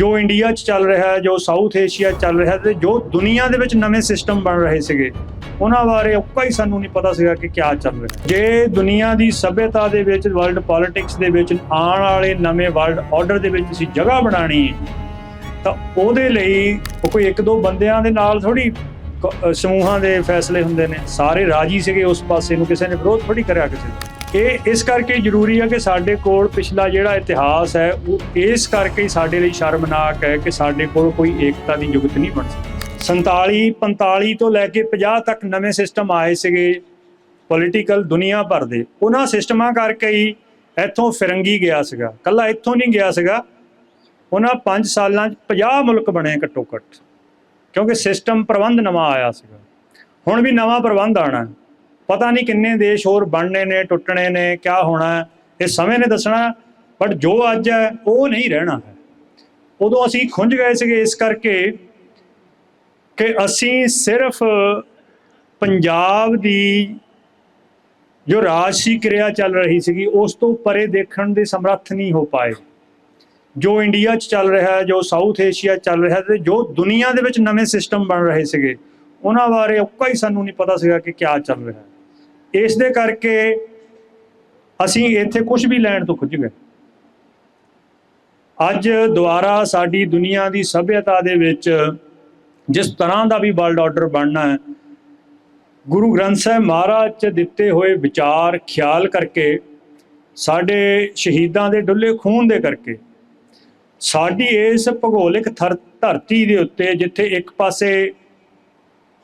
ਜੋ ਇੰਡੀਆ 'ਚ ਚੱਲ ਰਿਹਾ ਹੈ, ਜੋ ਸਾਊਥ ਏਸ਼ੀਆ 'ਚ ਚੱਲ ਰਿਹਾ ਤੇ ਜੋ ਦੁਨੀਆ ਦੇ ਵਿੱਚ ਨਵੇਂ ਸਿਸਟਮ ਬਣ ਰਹੇ ਸੀਗੇ, ਉਹਨਾਂ ਬਾਰੇ ਉੱਕਾ ਹੀ ਸਾਨੂੰ ਨਹੀਂ ਪਤਾ ਸੀਗਾ ਕਿ ਕੀ ਚੱਲ ਰਿਹਾ ਜੇ ਦੁਨੀਆ ਦੀ ਸਭਿਅਤਾ ਦੇ ਵਿੱਚ ਵਰਲਡ ਪੋਲਿਟਿਕਸ ਦੇ ਵਿੱਚ ਆਉਣ ਵਾਲੇ ਨਵੇਂ ਵਰਲਡ ਆਰਡਰ ਦੇ ਵਿੱਚ ਅਸੀਂ ਜਗ੍ਹਾ ਬਣਾਣੀ ਹੈ, ਤਾਂ ਉਹਦੇ ਲਈ ਉਹ ਕੋਈ ਇੱਕ ਦੋ ਬੰਦਿਆਂ ਦੇ ਨਾਲ ਥੋੜੀ ਸਮੂਹਾਂ ਦੇ ਫੈਸਲੇ ਹੁੰਦੇ ਨੇ। ਸਾਰੇ ਰਾਜੀ ਸੀਗੇ ਉਸ ਪਾਸੇ ਨੂੰ, ਕਿਸੇ ਨੇ ਵਿਰੋਧ ਥੋੜੀ ਕਰਿਆ ਕਿਸੇ ਦਾ ਇਹ ਇਸ ਕਰਕੇ ਜ਼ਰੂਰੀ ਹੈ ਕਿ ਸਾਡੇ ਕੋਲ ਪਿਛਲਾ ਜਿਹੜਾ ਇਤਿਹਾਸ ਹੈ, ਉਹ ਇਸ ਕਰਕੇ ਹੀ ਸਾਡੇ ਲਈ ਸ਼ਰਮਨਾਕ ਹੈ ਕਿ ਸਾਡੇ ਕੋਲ ਕੋਈ ਏਕਤਾ ਦੀ ਜੁਗਤ ਨਹੀਂ ਬਣ ਸਕੀ। 47 45 ਤੋਂ ਲੈ ਕੇ 50 ਤੱਕ ਨਵੇਂ ਸਿਸਟਮ ਆਏ ਸੀਗੇ ਪੋਲੀਟੀਕਲ ਦੁਨੀਆ ਭਰ ਦੇ। ਉਹਨਾਂ ਸਿਸਟਮਾਂ ਕਰਕੇ ਹੀ ਇੱਥੋਂ ਫਿਰੰਗੀ ਗਿਆ ਸੀਗਾ। ਕੱਲਾ ਇੱਥੋਂ ਨਹੀਂ ਗਿਆ ਸੀਗਾ। ਉਹਨਾਂ 5 ਸਾਲਾਂ 'ਚ 50 ਮੁਲਕ ਬਣੇ ਘੱਟੋ ਘੱਟ। ਕਿਉਂਕਿ ਸਿਸਟਮ ਪ੍ਰਬੰਧ ਨਵਾਂ ਆਇਆ ਸੀਗਾ। ਹੁਣ ਵੀ ਨਵਾਂ ਪ੍ਰਬੰਧ ਆਣਾ ਪਤਾ ਨਹੀਂ ਕਿੰਨੇ ਦੇਸ਼ ਹੋਰ ਬਣਨੇ ਨੇ, ਟੁੱਟਣੇ ਨੇ, ਕਿਆ ਹੋਣਾ ਇਹ ਸਮੇਂ ਨੇ ਦੱਸਣਾ ਬਟ ਜੋ ਅੱਜ ਹੈ, ਉਹ ਨਹੀਂ ਰਹਿਣਾ ਹੈ। ਉਦੋਂ ਅਸੀਂ ਖੁੰਝ ਗਏ ਸੀਗੇ ਇਸ ਕਰਕੇ ਕਿ ਅਸੀਂ ਸਿਰਫ ਪੰਜਾਬ ਦੀ ਜੋ ਰਾਜਸੀ ਕਿਰਿਆ ਚੱਲ ਰਹੀ ਸੀਗੀ, ਉਸ ਤੋਂ ਪਰੇ ਦੇਖਣ ਦੇ ਸਮਰੱਥ ਨਹੀਂ ਹੋ ਪਾਏ। ਜੋ ਇੰਡੀਆ 'ਚ ਚੱਲ ਰਿਹਾ ਹੈ, ਜੋ ਸਾਊਥ ਏਸ਼ੀਆ 'ਚ ਚੱਲ ਰਿਹਾ ਤੇ ਜੋ ਦੁਨੀਆ ਦੇ ਵਿੱਚ ਨਵੇਂ ਸਿਸਟਮ ਬਣ ਰਹੇ ਸੀਗੇ, ਉਹਨਾਂ ਬਾਰੇ ਔਕਾ ਹੀ ਸਾਨੂੰ ਨਹੀਂ ਪਤਾ ਸੀਗਾ ਕਿ ਕੀ ਚੱਲ ਰਿਹਾ ਹੈ। ਇਸ ਦੇ ਕਰਕੇ ਅਸੀਂ ਇੱਥੇ ਕੁਝ ਵੀ ਲੈਣ ਤੋਂ ਖੁੱਝ ਗਏ। ਅੱਜ ਦੁਆਰਾ ਸਾਡੀ ਦੁਨੀਆ ਦੀ ਸਭਿਅਤਾ ਦੇ ਵਿੱਚ ਜਿਸ ਤਰ੍ਹਾਂ ਦਾ ਵੀ ਵਰਲਡ ਆਰਡਰ ਬਣਨਾ ਹੈ, ਗੁਰੂ ਗ੍ਰੰਥ ਸਾਹਿਬ ਮਹਾਰਾਜ ਚ ਦਿੱਤੇ ਹੋਏ ਵਿਚਾਰ, ਖਿਆਲ ਕਰਕੇ, ਸਾਡੇ ਸ਼ਹੀਦਾਂ ਦੇ ਡੁੱਲੇ ਖੂਨ ਦੇ ਕਰਕੇ, ਸਾਡੀ ਇਸ ਭੂਗੋਲਿਕ ਥਰ- ਧਰਤੀ ਦੇ ਉੱਤੇ ਜਿੱਥੇ ਇੱਕ ਪਾਸੇ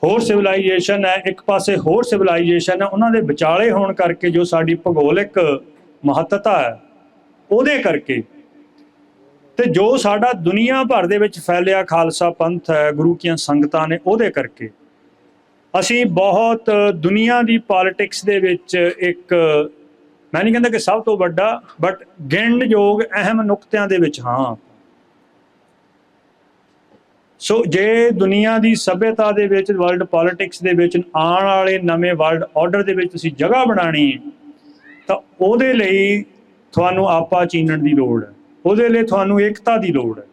ਹੋਰ ਸਿਵਲਾਈਜੇਸ਼ਨ ਹੈ, ਇੱਕ ਪਾਸੇ ਹੋਰ ਸਿਵਲਾਈਜੇਸ਼ਨ ਹੈ, ਉਹਨਾਂ ਦੇ ਵਿਚਾਲੇ ਹੋਣ ਕਰਕੇ ਜੋ ਸਾਡੀ ਭੂਗੋਲਿਕ ਮਹੱਤਤਾ ਹੈ, ਉਹਦੇ ਕਰਕੇ। ਤੇ ਜੋ ਸਾਡਾ ਦੁਨੀਆ ਭਰ ਦੇ ਵਿੱਚ ਫੈਲਿਆ ਖਾਲਸਾ ਪੰਥ ਹੈ, ਗੁਰੂ ਕੀਆਂ ਸੰਗਤਾਂ ਨੇ ਉਹਦੇ ਕਰਕੇ। ਅਸੀਂ ਬਹੁਤ ਦੁਨੀਆ ਦੀ ਪੋਲਿਟਿਕਸ ਦੇ ਵਿੱਚ ਇੱਕ, ਮੈਂ ਨਹੀਂ ਕਹਿੰਦਾ ਕਿ ਸਭ ਤੋਂ ਵੱਡਾ ਬਟ ਗਿਣਨਯੋਗ ਅਹਿਮ ਨੁਕਤਿਆਂ ਦੇ ਵਿੱਚ ਹਾਂ। ਸੋ ਜੇ ਦੁਨੀਆ ਦੀ ਸਭਿਅਤਾ ਦੇ ਵਿੱਚ ਵਰਲਡ ਪੋਲਿਟਿਕਸ ਦੇ ਵਿੱਚ ਆਉਣ ਵਾਲੇ ਨਵੇਂ ਵਰਲਡ ਆਰਡਰ ਦੇ ਵਿੱਚ ਤੁਸੀਂ ਜਗ੍ਹਾ ਬਣਾਣੀ ਹੈ, ਤਾਂ ਉਹਦੇ ਲਈ ਤੁਹਾਨੂੰ ਆਪਾ ਚੀਨਣ ਦੀ ਲੋੜ ਹੈ। ਉਹਦੇ ਲਈ ਤੁਹਾਨੂੰ ਏਕਤਾ ਦੀ ਲੋੜ ਹੈ।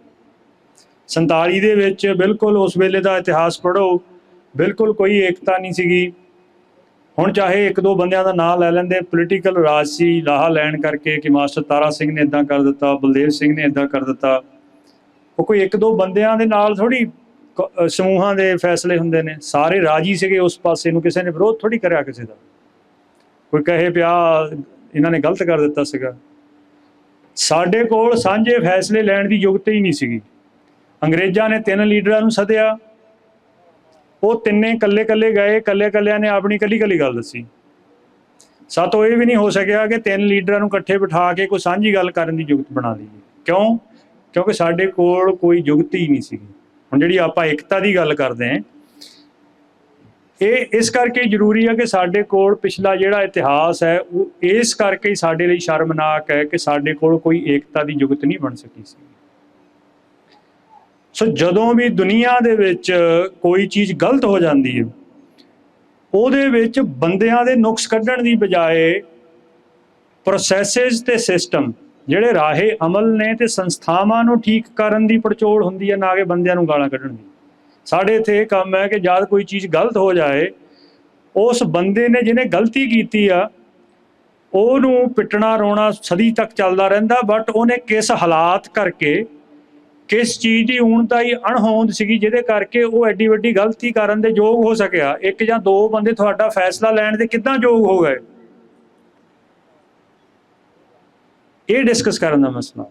47 ਦੇ ਵਿੱਚ ਬਿਲਕੁਲ ਉਸ ਵੇਲੇ ਦਾ ਇਤਿਹਾਸ ਪੜ੍ਹੋ, ਬਿਲਕੁਲ ਕੋਈ ਏਕਤਾ ਨਹੀਂ ਸੀਗੀ। ਹੁਣ ਚਾਹੇ ਇੱਕ ਦੋ ਬੰਦਿਆਂ ਦਾ ਨਾਮ ਲੈ ਲੈਂਦੇ ਪੋਲੀਟੀਕਲ ਰਾਜ ਸੀ, ਲਾਹਾ ਲੈਣ ਕਰਕੇ ਕਿ ਮਾਸਟਰ ਤਾਰਾ ਸਿੰਘ ਨੇ ਇਦਾਂ ਕਰ ਦਿੱਤਾ, ਬਲਦੇਵ ਸਿੰਘ ਨੇ ਇਦਾਂ ਕਰ ਦਿੱਤਾ। ਉਹ ਕੋਈ ਇੱਕ ਦੋ ਬੰਦਿਆਂ ਦੇ ਨਾਲ ਥੋੜੀ ਸਮੂਹਾਂ ਦੇ ਫੈਸਲੇ ਹੁੰਦੇ ਨੇ। ਸਾਰੇ ਰਾਜੀ ਸੀਗੇ ਉਸ ਪਾਸੇ ਨੂੰ ਕਿਸੇ ਨੇ ਵਿਰੋਧ ਥੋੜੀ ਕਰਿਆ ਕਿਸੇ ਦਾ। ਕੋਈ ਕਹੇ ਪਿਆ ਇਹਨਾਂ ਨੇ ਗਲਤ ਕਰ ਦਿੱਤਾ ਸੀਗਾ। ਸਾਡੇ ਕੋਲ ਸਾਂਝੇ ਫੈਸਲੇ ਲੈਣ ਦੀ ਯੋਗਤਾ ਹੀ ਨਹੀਂ ਸੀਗੀ। ਅੰਗਰੇਜ਼ਾਂ ਨੇ ਤਿੰਨ ਲੀਡਰਾਂ ਨੂੰ ਸੱਦਿਆ। ਉਹ ਤਿੰਨੇ ਇਕੱਲੇ ਇਕੱਲੇ ਗਏ ਇਕੱਲੇ ਇਕੱਲਿਆਂ ਨੇ ਆਪਣੀ ਇਕੱਲੀ ਇਕੱਲੀ ਗੱਲ ਦੱਸੀ। ਸਾਤੋਂ ਇਹ ਵੀ ਨਹੀਂ ਹੋ ਸਕਿਆ ਕਿ ਤਿੰਨ ਲੀਡਰਾਂ ਨੂੰ ਇਕੱਠੇ ਬਿਠਾ ਕੇ ਕੋਈ ਸਾਂਝੀ ਗੱਲ ਕਰਨ ਦੀ ਯੁਗਤ ਬਣਾ ਲਈਏ। ਕਿਉਂ? ਕਿਉਂਕਿ ਸਾਡੇ ਕੋਲ ਕੋਈ ਯੁਗਤ ਹੀ ਨਹੀਂ ਸੀਗੀ। ਹੁਣ ਜਿਹੜੀ ਆਪਾਂ ਇਕਤਾ ਦੀ ਗੱਲ ਕਰਦੇ ਆਂ ਇਹ ਇਸ ਕਰਕੇ ਜ਼ਰੂਰੀ ਹੈ ਕਿ ਸਾਡੇ ਕੋਲ ਪਿਛਲਾ ਜਿਹੜਾ ਇਤਿਹਾਸ ਹੈ, ਉਹ ਇਸ ਕਰਕੇ ਹੀ ਸਾਡੇ ਲਈ ਸ਼ਰਮਨਾਕ ਹੈ ਕਿ ਸਾਡੇ ਕੋਲ ਕੋਈ ਏਕਤਾ ਦੀ ਜੁਗਤ ਨਹੀਂ ਬਣ ਸਕੀ ਸੀ। ਸੋ ਜਦੋਂ ਵੀ ਦੁਨੀਆ ਦੇ ਵਿੱਚ ਕੋਈ ਚੀਜ਼ ਗਲਤ ਹੋ ਜਾਂਦੀ ਹੈ, ਉਹਦੇ ਵਿੱਚ ਬੰਦਿਆਂ ਦੇ ਨੁਕਸ ਕੱਢਣ ਦੀ ਬਜਾਏ ਪ੍ਰੋਸੈਸਸ ਤੇ ਸਿਸਟਮ ਜਿਹੜੇ ਰਾਹੇ ਅਮਲ ਨੇ ਤੇ ਸੰਸਥਾਵਾਂ ਨੂੰ ਠੀਕ ਕਰਨ ਦੀ ਪੜਚੋਲ ਹੁੰਦੀ ਹੈ, ਨਾ ਕਿ ਬੰਦਿਆਂ ਨੂੰ ਗਾਲਾਂ ਕੱਢਣ ਦੀ। ਸਾਡੇ ਇੱਥੇ ਇਹ ਕੰਮ ਹੈ ਕਿ ਜਦ ਕੋਈ ਚੀਜ਼ ਗਲਤ ਹੋ ਜਾਏ, ਉਸ ਬੰਦੇ ਨੇ ਜਿਹਨੇ ਗਲਤੀ ਕੀਤੀ ਆ, ਉਹਨੂੰ ਪਿੱਟਣਾ, ਰੋਣਾ ਸਦੀ ਤੱਕ ਚੱਲਦਾ ਰਹਿੰਦਾ ਬਟ ਉਹਨੇ ਕਿਸ ਹਾਲਾਤ ਕਰਕੇ, ਕਿਸ ਚੀਜ਼ ਦੀ ਊਣਤਾ ਅਣਹੋਂਦ ਸੀਗੀ, ਜਿਹਦੇ ਕਰਕੇ ਉਹ ਐਡੀ ਵੱਡੀ ਗਲਤੀ ਕਰਨ ਦੇ ਯੋਗ ਹੋ ਸਕਿਆ। ਇੱਕ ਜਾਂ ਦੋ ਬੰਦੇ ਤੁਹਾਡਾ ਫੈਸਲਾ ਲੈਣ ਦੇ ਕਿੱਦਾਂ ਯੋਗ ਹੋ ਗਏ? ਇਹ ਡਿਸਕਸ ਕਰਨ ਦਾ ਮਸਲਾ